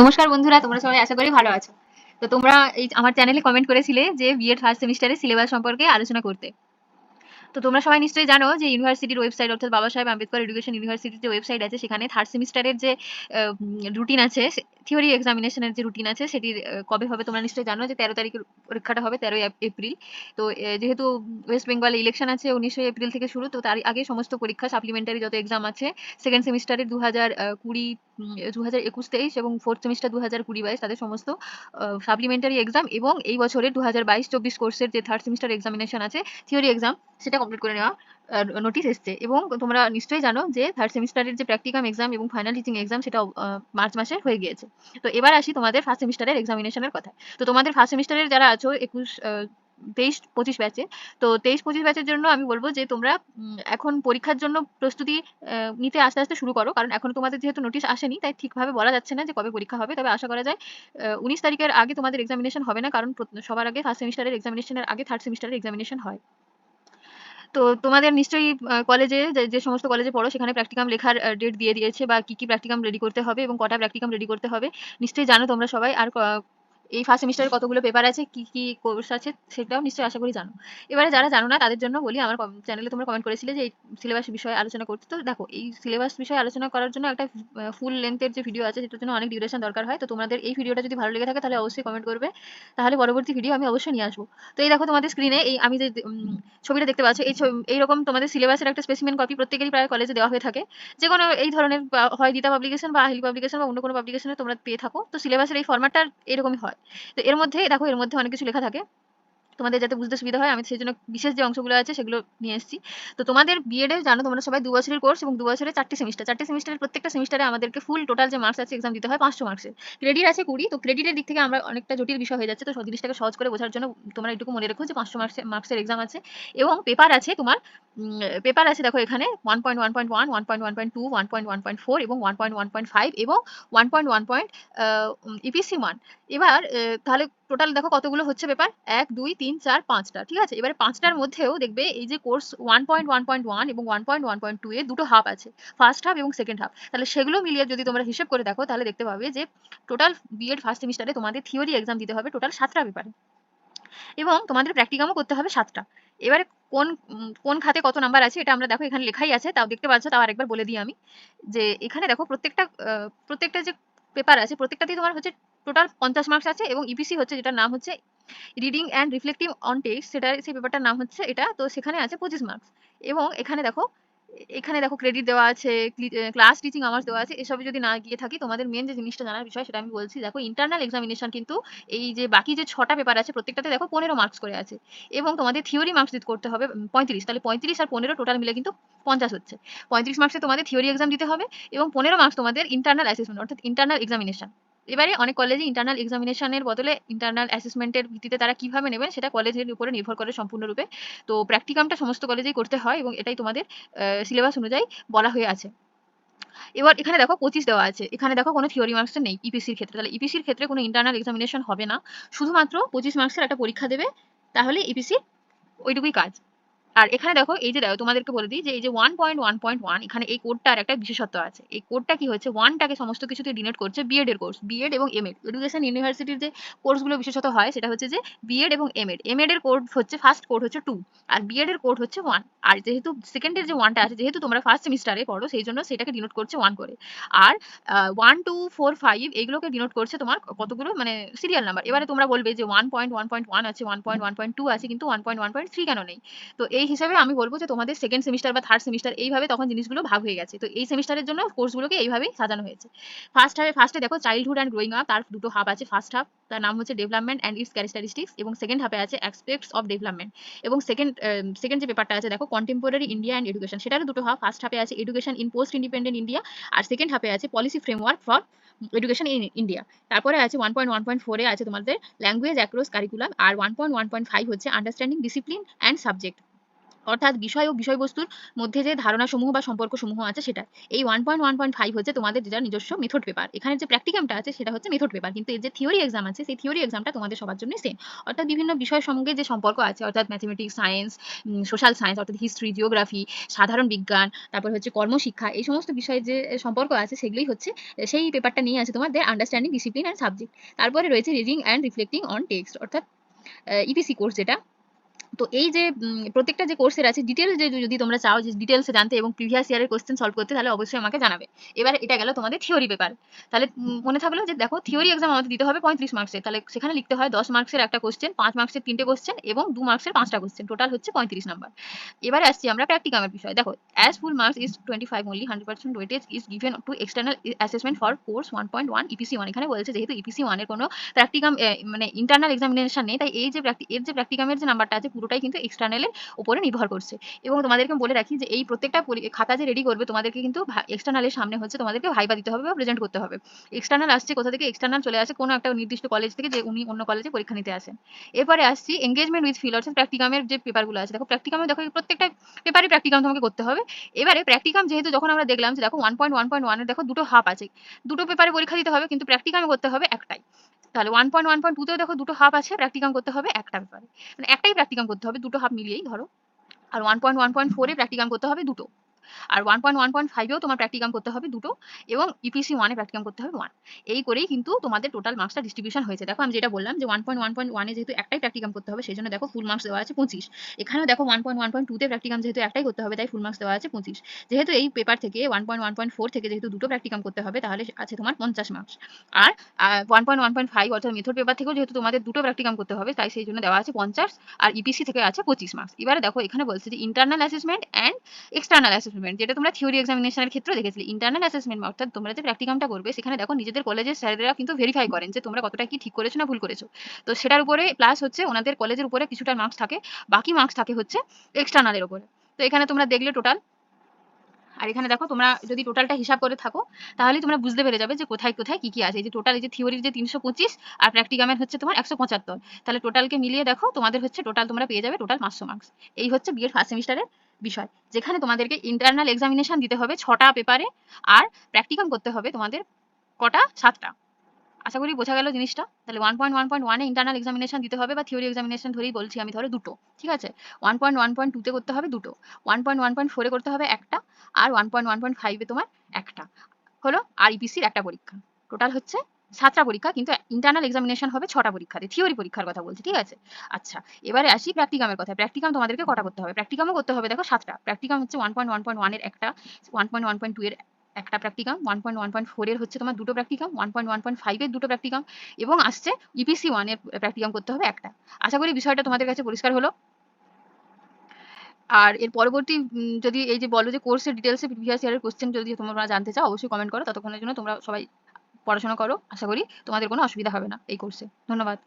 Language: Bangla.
নমস্কার বন্ধুরা, তোমরা সবাই আশা করি ভালো আছো। তো তোমরা এই আমার চ্যানেলে কমেন্ট করেছিলে যে বিএড ফার্স্ট সেমিস্টারের সিলেবাস সম্পর্কে আলোচনা করতে। তো তোমরা সবাই নিশ্চয়ই জানো যে ইউনিভার্সিটির ওয়েবসাইট অর্থাৎ বাবা সাহেব আম্বেদকর এডুকেশন ইউনিভার্সিটির যে ওয়েবসাইট আছে, সেখানে থার্ড সেমিস্টারের যে রুটিন আছে থিওরি এক্সামিনেশনের যে রুটিন আছে, সেটির কবে হবে তোমরা নিশ্চয়ই জানো যে তেরো তারিখের পরীক্ষাটা হবে, তেরোই এপ্রিল। তো যেহেতু ওয়েস্ট বেঙ্গলে ইলেকশন আছে উনিশে এপ্রিল থেকে শুরু, তো তার আগে সমস্ত পরীক্ষা সাপ্লিমেন্টারি যত এক্সাম আছে সেকেন্ড সেমিস্টারের দু হাজার কুড়ি দু হাজার একুশ তেইশ এবং ফোর্থ সেমিস্টার দু হাজার কুড়ি বাইশ, তাদের সমস্ত সাপ্লিমেন্টারি এক্সাম এবং এই বছরের দু হাজার বাইশ, চব্বিশ কোর্সের যে থার্ড সেমিস্টার এক্সামিনেশন আছে থিওরি এক্সাম সেটা কমপ্লিট করে নেওয়া নোটিশ এসছে। এবং তোমরা নিশ্চয়ই জানো যে থার্ড সেমিস্টারের যে প্র্যাকটিকাম এক্সাম এবং ফাইনাল টিচিং এক্সাম সেটা মার্চ মাসে হয়ে গিয়েছে। তো এবার আসি তোমাদের ফার্স্ট সেমিস্টারের এক্সামিনেশনের কথা। তো তোমাদের ফার্স্ট সেমিস্টারের যারা আছো একুশ তেইশ, পঁচিশ ব্যাচে তো তেইশ, পঁচিশ ব্যাচের জন্য আমি বলব যে তোমরা এখন পরীক্ষার জন্য প্রস্তুতি নিতে আস্তে আস্তে শুরু করো। কারণ এখন তোমাদের যেহেতু নোটিশ আসেনি, তাই ঠিকভাবে বলা যাচ্ছে না যে কবে পরীক্ষা হবে। তবে আশা করা যায় উনিশ তারিখের আগে তোমাদের এক্সামিনেশন হবে না, কারণ সবার আগে ফার্স্ট সেমিস্টারের এক্সামিনেশনের আগে থার্ড সেমিস্টারের এক্সামিনেশন হয়। তো তোমাদের নিশ্চয়ই কলেজে যে সমস্ত কলেজে পড়ো, সেখানে প্র্যাকটিকাম লেখার ডেট দিয়ে দিয়েছে বা কি কি প্র্যাকটিকাম রেডি করতে হবে এবং কটা প্র্যাকটিকাম রেডি করতে হবে। নিশ্চয়ই জানো তোমরা সবাই। আর এই ফার্স্ট সেমিস্টারে কতগুলো পেপার আছে, কি কি কোর্স আছে, সেটাও নিশ্চয়ই আশা করি জানো। এবারে যারা জানো না, তাদের জন্য বলি, আমার চ্যানেলে তোমরা কমেন্ট করেছিলে যে এই সিলেবাস বিষয়ে আলোচনা করতে। তো দেখো, এই সিলেবাস বিষয়ে আলোচনা করার জন্য একটা ফুল লেন্থের যে ভিডিও আছে, সেটার জন্য অনেক ডিউরেশন দরকার হয়। তো তোমাদের এই ভিডিওটা যদি ভালো লেগে থাকে, তাহলে অবশ্যই কমেন্ট করবে। তাহলে পরবর্তী ভিডিও আমি অবশ্যই নিয়ে আসব। তো এই দেখো তোমাদের স্ক্রিনে এই আমি যে ছবিটা দেখতে পাচ্ছ, এই এইরকম তোমাদের সিলেবাসের একটা স্পেসিমেন কপি প্রত্যেকেরই প্রায় কলেজে দেওয়া হয়ে থাকে। যে কোনো এই ধরনের হয় গীতা পাবলিকেশন বা হিলি পাবলিকেশন বা অন্য কোনো পাবলিকেশনে তোমরা পেয়ে থাকো। তো সিলেবাসের এই ফরম্যাটটা এরকমই হয়। তো এর মধ্যে দেখো এর মধ্যে অনেক কিছু লেখা থাকে। তোমাদের যাতে বুঝতে সুবিধা হয়, আমি সেই জন্য বিশেষ যে অংশগুলো আছে সেগুলো নিয়ে এসেছি। তো তোমাদের বিএডে জানো, তোমরা সবাই দু বছরের কোর্স এবং দু বছরের চারটি সেমিস্টার চারটি সেমিস্টারের প্রত্যেকটা সেমিস্টারে আমাদেরকে ফুল টোটাল যে মার্কস আছে এক্সাম দিতে হয় পাঁচশো মার্কসের ক্রেডিট আছে কুড়ি, তো ক্রেডিটের দিক থেকে আমরা অনেকটা জটিল বিষয় হয়ে যাচ্ছে। তো সব জিনিসটাকে সহজ করে বোঝার জন্য তোমরা এটুকু মনে রেখো যে পাঁচশো মার্কসের মার্কসের এক্সাম আছে। এবং পেপার আছে তোমার পেপার আছে দেখো এখানে one point one point one one point one point two one point one point four এবং one point one point five এবং one point one point EPC one এবার তাহলে টোটাল দেখো কতগুলো হচ্ছে পেপার এক, দুই, তিন, চার, পাঁচটা, ঠিক আছে? এবারে পাঁচটার মধ্যেও দেখবে এই যে course one point one point one এবং one point one point two এ দুটো হাফ আছে। ফার্স্ট হাফ এবং সেকেন্ড হাফ তাহলে সেগুলো মিলিয়ে যদি তোমরা হিসেব করে দেখো, তাহলে দেখতে পাবে যে টোটাল বিএড ফার্স্ট সেমিস্টারে তোমাদের থিওরি এক্সাম দিতে হবে টোটাল সাতটা পেপারে এবং তোমাদের প্র্যাকটিকামও করতে হবে সাতটা। এবারে কোন কোন খাতে কত নাম্বার আছে এটা আমরা দেখো এখানে লেখাই আছে, তাও দেখতে পাচ্ছ, তাও আরেকবার বলে দিই আমি। যে এখানে দেখো প্রত্যেকটা প্রত্যেকটা যে পেপার আছে, প্রত্যেকটাতেই তোমার হচ্ছে টোটাল পঞ্চাশ মার্কস আছে এবং ইপিসি হচ্ছে যেটার নাম হচ্ছে reading and reflective on text সেটা সেই পেপারটার নাম হচ্ছে এটা, তো সেখানে আছে পঁচিশ মার্কস এবং এখানে দেখো এখানে দেখো ক্রেডিট দেওয়া আছে ক্লাস টিচিং আওয়ার্স দেওয়া আছে এসবে যদি না গিয়ে থাকি, তোমাদের মেন যে জিনিসটা জানার বিষয়, সেটা আমি বলছি। দেখো ইন্টারনাল এক্সামিনেশন কিন্তু এই যে বাকি যে ছটা পেপার আছে, প্রত্যেকটাতে দেখো পনেরো মার্কস করে আছে। এবং তোমাদের থিওরি মার্কস দিতে করতে হবে পঁয়ত্রিশ। তাহলে পঁয়ত্রিশ আর পনেরো টোটাল মিলে কিন্তু পঞ্চাশ হচ্ছে। পঁয়ত্রিশ মার্কসে তোমাদের থিওরি এক্সাম দিতে হবে এবং পনেরো মার্কস তোমাদের ইন্টারনাল অ্যাসেসমেন্ট অর্থাৎ ইন্টারনাল এক্সামিনেশন এবারে অনেক কলেজে ইন্টারনাল এক্সামিনেশনের বদলে ইন্টারনাল অ্যাসেসমেন্টের ভিত্তিতে তারা কীভাবে নেবেন সেটা কলেজের উপরে নির্ভর করে সম্পূর্ণরূপে। তো প্র্যাকটিকামটা সমস্ত কলেজেই করতে হয় এবং এটাই তোমাদের সিলেবাস অনুযায়ী বলা হয়ে আছে। এবার এখানে দেখো পঁচিশ দেওয়া আছে। এখানে দেখো কোনো থিওরি মার্কস নেই ইপিসির ক্ষেত্রে। তাহলে ইপিসির ক্ষেত্রে কোনো ইন্টারনাল এক্সামিনেশন হবে না। শুধুমাত্র পঁচিশ মার্কসের একটা পরীক্ষা দেবে, তাহলে ইপিসি ওইটুকুই কাজ। আর এখানে দেখো, এই যে দেখো, তোমাদেরকে বলে দিই যে এই যে one point one point one এখানে এই কোডটার একটা বিশেষত্ব আছে। এই কোডটা কি হচ্ছে ওয়ানটাকে সমস্ত কিছুতে ডিনোট করছে বিএড এর কোর্স বিএড এবং এমএড এডুকেশন ইউনিভার্সিটির যে কোর্সগুলো বিশেষত হয়, সেটা হচ্ছে যে বিএড এবং এমএড এমএড এর কোড হচ্ছে ফার্স্ট কোড হচ্ছে টু আর বিএড এর কোড হচ্ছে ওয়ান আর যেহেতু সেকেন্ডের যে ওয়ানটা আছে, যেহেতু তোমরা ফার্স্ট সেমিস্টারে পড়ো, সেই জন্য সেটাকে ডিনোট করছে ওয়ান করে। আর ওয়ান টু ফোর ফাইভ এইগুলোকে ডিনোট করছে তোমার কতগুলো? মানে সিরিয়াল নাম্বার এবারে তোমরা বলবে যে one point one point one আছে one point one point two আছে, কিন্তু one point one point three কেন নেই? তো এই হিসাবে আমি বলব যে তোমাদের সেকেন্ড সেমিস্টার বা থার্ড সেমিস্টার এইভাবে তখন জিনিসগুলো ভাগ হয়ে গেছে। তো এই সেমিস্টারের জন্য কোর্সগুলোকে এইভাবেই সাজানো হয়েছে। ফার্স্ট হাফে ফার্স্টে দেখো চাইল্ডহুড অ্যান্ড গ্রোয়িং আপ তার দুটো হাফ আছে ফার্স্ট হাফ তার নাম হচ্ছে ডেভেলপমেন্ট অ্যান্ড ইটস ক্যারেক্টারিস্টিক্স এবং সেকেন্ড হাফে আছে অ্যাসপেক্টস অফ ডেভেলপমেন্ট এবং সেকেন্ড সেকেন্ড যে পেপারটা আছে দেখো কন্টেম্পোরারি ইন্ডিয়া অ্যান্ড এডুকেশন সেটারও দুটো হাফ ফার্স্ট হাফে আছে education in post independent India R second হাফে আছে policy framework for education in India তারপরে আছে ওয়ান পয়েন্ট ওয়ান পয়েন্ট ফোরে আছে তোমাদের ল্যাঙ্গুয়েজ অ্যাক্রস কারিকুলাম আর one point one point five হচ্ছে আন্ডারস্ট্যান্ডিং ডিসিপ্লিন অ্যান্ড সাবজেক্ট অর্থাৎ বিষয় ও বিষয়বস্তুর মধ্যে যে ধারণাসমূহ বা সম্পর্ক সমূহ আছে সেটা। এই one point one point five হচ্ছে তোমাদের যেটা নিজস্ব মেথড পেপার এখানে যে প্র্যাকটিকামটা আছে সেটা হচ্ছে মেথড পেপার কিন্তু এর যে থিওরি এক্সাম আছে, সেই থিওরি এক্সামটা তোমাদের সবার জন্য সেম অর্থাৎ বিভিন্ন বিষয়ের সঙ্গে যে সম্পর্ক আছে, অর্থাৎ ম্যাথমেটিক্স সায়েন্স সোশ্যাল সায়েন্স অর্থাৎ হিস্ট্রি জিওগ্রাফি সাধারণ বিজ্ঞান, তারপর হচ্ছে কর্মশিক্ষা, এই সমস্ত বিষয়ে যে সম্পর্ক আছে সেগুলোই হচ্ছে, সেই পেপারটা নিয়ে আছে তোমাদের আন্ডারস্ট্যান্ডিং ডিসিপ্লিন অ্যান্ড সাবজেক্ট তারপরে রয়েছে reading and reflecting on text অর্থাৎ ইপিসি কোর্স যেটা। তো এই যে প্রত্যেকটা যে কোর্সের আছে ডিটেলস যে যদি তোমরা চাও যে ডিটেলসে জানতে এবং প্রিভিয়াস ইয়ারের কোশ্চেন সলভ করতে, তাহলে অবশ্যই আমাকে জানাবে। এবার এটা গেল তোমাদের থিওরি পেপার তাহলে মনে থাকল যে দেখো থিওরি এক্সাম আমাদের দিতে হবে পঁয়ত্রিশ মার্কসের তাহলে সেখানে লিখতে হয় দশ মার্কসের একটা কোশ্চেন পাঁচ মার্কসের তিনটে কোশ্চেন এবং দু মার্কসের পাঁচটা কোশ্চেন টোটাল হচ্ছে পঁয়ত্রিশ নাম্বার এবারে আসছি আমরা প্র্যাকটিকামের বিষয়। দেখো as full marks is twenty five only hundred percent weightage is given to external assessment for course one point one EPC one এখানে বলছে যেহেতু ইপিসি ওয়ানের কোনো প্র্যাকটিকাম মানে ইন্টারনাল এক্সামিনেশন নেই, তাই এই যে এর যে প্র্যাকটিকামের যে নাম্বারটা আছে পুরোটাই কিন্তু এক্সটার্নালের উপরে নির্ভর করছে। এবং তোমাদেরকে বলে রাখি যে এই প্রত্যেকটা খাতা যে রেডি করবে, তোমাদেরকে কিন্তু এক্সটার্নালের সামনে হচ্ছে তোমাদেরকে ভাইবা দিতে হবে বা প্রেজেন্ট করতে হবে। এক্সটার্নাল আসছে কোথা থেকে? এক্সটার্নাল চলে আসে কোনো একটা নির্দিষ্ট কলেজ থেকে যে উনি অন্য কলেজে পরীক্ষা নিতে আসেন। এরপরে আসছি এঙ্গেজমেন্ট উইথ ফিল অর্থাৎ প্র্যাকটিকামের যে পেপারগুলো আছে, দেখো প্র্যাকটিকামে দেখো প্রত্যেকটা পেপারে প্র্যাকটিকাম তোমাকে করতে হবে। এবারে প্র্যাকটিকাম যেহেতু যখন আমরা দেখলাম যে দেখো ওয়ান পয়েন্ট ওয়ান পয়েন্ট ওয়ানের দেখো দুটো হাফ আছে। দুটো পেপারে পরীক্ষা দিতে হবে, কিন্তু প্র্যাকটিকামে করতে হবে একটাই। তাহলে ওয়ান পয়েন্ট ওয়ান পয়েন্ট টুতেও দেখো দুটো হাফ আছে প্র্যাকটিকাম করতে হবে একটা ব্যাপারে। মানে একটাই প্র্যাকটিকাম করতে হবে, দুটো হাফ মিলিয়েই ধরো। আর ওয়ান পয়েন্ট ওয়ান পয়েন্ট ফোরে প্র্যাকটিকাম করতে হবে দুটো। আর ওয়ান পয়েন্ট ওয়ান পয়েন্ট ফাইভেও তোমার প্র্যাকটিকাম করতে হবে দুটো এবং ইপিসি ওয়ানে প্র্যাকটিকাম করতে হবে ওয়ান এই করেই কিন্তু তোমাদের টোটাল মার্কসটা ডিস্ট্রিবিউশন হয়েছে দেখো আমি যেটা বললাম যে ওয়ান পয়েন্ট ওয়ান পয়েন্ট ওয়ানে যেহেতু একটাই প্র্যাকটিকাম করতে হবে সেই জন্য দেখো ফুল মার্কস দেওয়া আছে পঁচিশ এখানেও দেখো ওয়ান পয়েন্ট ওয়ান পয়েন্ট টুতে প্র্যাকটিকাম যেহেতু একটাই করতে হবে তাই ফুল মার্কস দেওয়া আছে পঁচিশ যেহেতু এই পেপার থেকে one point one point four থেকে যেহেতু দুটো প্র্যাকটিকাম করতে হবে তাহলে আছে তোমার পঞ্চাশ মার্কস আর one point one point five অর্থাৎ মেথড পেপার থেকেও যেহেতু তোমাদের দুটো প্র্যাকটিকাম করতে হবে তাই সেই জন্য দেওয়া আছে পঞ্চাশ আর ইপিসি থেকে আছে পঁচিশ মার্কস এবারে দেখো এখানে বলছে যে internal assessment and external assessment যেটা তোমরা থিওরি এক্সামিনেশনের ক্ষেত্রে দেখেছিলে ইন্টারনাল অ্যাসেসমেন্ট অর্থাৎ তোমরা যে প্র্যাকটিকামটা করবে, সেখানে দেখো নিজেদের কলেজের স্যারেরা কিন্তু ভেরিফাই করেন যে তোমরা কতটা কি ঠিক করেছ না ভুল করেছ। তো সেটার উপরে প্লাস হচ্ছে ওনাদের কলেজের উপরে কিছুটা মার্কস থাকে, বাকি মার্কস থাকে হচ্ছে এক্সটার্নালের উপরে। তো এখানে তোমরা দেখলে টোটাল আর এখানে দেখো তোমরা যদি টোটালটা হিসাব করে থাকো, তাহলে তোমরা বুঝতে পেরে যাবে যে কোথায় কোথায় কি কি আছে। এই যে টোটাল এই যে থিওরির যে তিনশো পঁচিশ আর প্র্যাকটিকামের হচ্ছে তোমার একশো পঁচাত্তর। তাহলে টোটালকে মিলিয়ে দেখো, তোমাদের হচ্ছে টোটাল তোমরা পেয়ে যাবে টোটাল পাঁচশো মার্কস এই হচ্ছে বিএড ফার্স্ট সেমিস্টারের বিষয়, যেখানে তোমাদেরকে ইন্টারনাল এক্সামিনেশন দিতে হবে ছটা পেপারে আর প্র্যাকটিকাম করতে হবে তোমাদের কটা, সাতটা। আশা করি বোঝা গেল জিনিসটা তাহলে ওয়ান পয়েন্ট ওয়ান পয়েন্ট ওয়ানে ইন্টারনাল এক্সামিনেশন দিতে হবে বা থিওরি এক্সামিনেশন ধরেই বলছি আমি ধরো দুটো ঠিক আছে ওয়ান পয়েন্ট ওয়ান পয়েন্ট টুতে করতে হবে দুটো ওয়ান পয়েন্ট ওয়ান পয়েন্ট ফোরে করতে হবে একটা আর ওয়ান পয়েন্ট ওয়ান পয়েন্ট ফাইভে তোমার একটা হলো আর ইপিসির একটা পরীক্ষা টোটাল হচ্ছে সাতটা পরীক্ষা কিন্তু ইন্টারনাল এক্সামিনেশন হবে ছটা পরীক্ষাতে থিওরি পরীক্ষার কথা বলছি ঠিক আছে আচ্ছা এবারে আসি প্র্যাকটিকামের কথা প্র্যাকটিকাম তোমাদেরকে কটা করতে হবে প্র্যাকটিকামও করতে হবে দেখো সাতটা প্র্যাকটিকাম হচ্ছে ওয়ান পয়েন্ট ওয়ান পয়েন্ট ওয়ানের একটা one point one point two এর একটা practicum one point one point ফোরের হচ্ছে তোমার দুটো practicum one point one point ফাইভের দুটো প্র্যাকটিকাম এবং আসছে ইপিসি ওয়ানের প্র্যাকটিকাম করতে হবে একটা। আশা করি বিষয়টা তোমাদের কাছে পরিষ্কার হলো। আর এর পরবর্তী যদি এই যে বলো যে কোর্সের ডিটেলসে প্রিভিয়াস ইয়ারের কোশ্চেন যদি তোমরা জানতে চাও, অবশ্যই কমেন্ট করো। ততক্ষণের জন্য তোমরা সবাই পড়াশোনা করো, আশা করি তোমাদের কোনো অসুবিধা হবে না এই কোর্সে ধন্যবাদ।